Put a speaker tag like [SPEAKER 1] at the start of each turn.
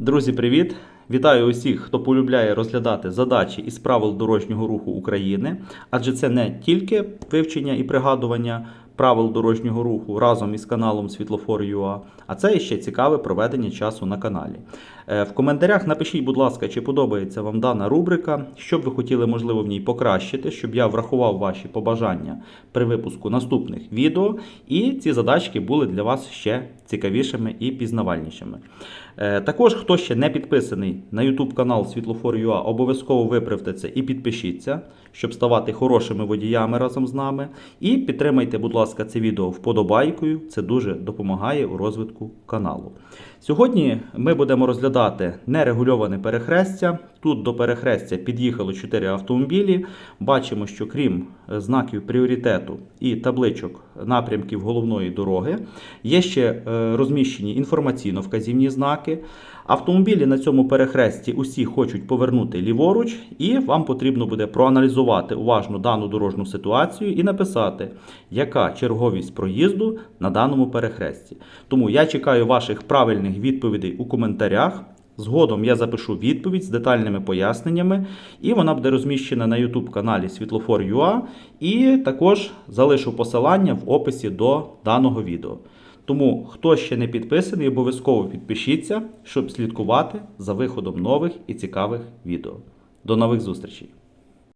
[SPEAKER 1] Друзі, привіт! Вітаю усіх, хто полюбляє розглядати задачі із правил дорожнього руху України, адже це не тільки вивчення і пригадування правил дорожнього руху разом із каналом Світлофор.ua, а це ще цікаве проведення часу на каналі. Е, В коментарях напишіть, будь ласка, чи подобається вам дана рубрика, що б ви хотіли, можливо, в ній покращити, щоб я врахував ваші побажання при випуску наступних відео, і ці задачки були для вас ще цікавішими і пізнавальнішими. Е, Також, хто ще не підписаний на YouTube канал Світлофор.ua, обов'язково виправте це і підпишіться, щоб ставати хорошими водіями разом з нами. І підтримайте, будь ласка, це відео вподобайкою. Це дуже допомагає у розвитку каналу. Сьогодні ми будемо розглядати нерегульоване перехрестя. Тут до перехрестя під'їхало 4 автомобілі. Бачимо, що крім знаків пріоритету і табличок напрямків головної дороги, є ще е, розміщені інформаційно-вказівні знаки. Автомобілі на цьому перехресті усі хочуть повернути ліворуч, і вам потрібно буде проаналізувати уважно дану дорожню ситуацію і написати, яка черговість проїзду на даному перехресті. Тому я чекаю ваших правильних відповідей у коментарях. Згодом я запишу відповідь з детальними поясненнями, і вона буде розміщена на YouTube каналі Світлофор.ua, і також залишу посилання в описі до даного відео. Тому, хто ще не підписаний, обов'язково підпишіться, щоб слідкувати за виходом нових і цікавих відео. До нових зустрічей!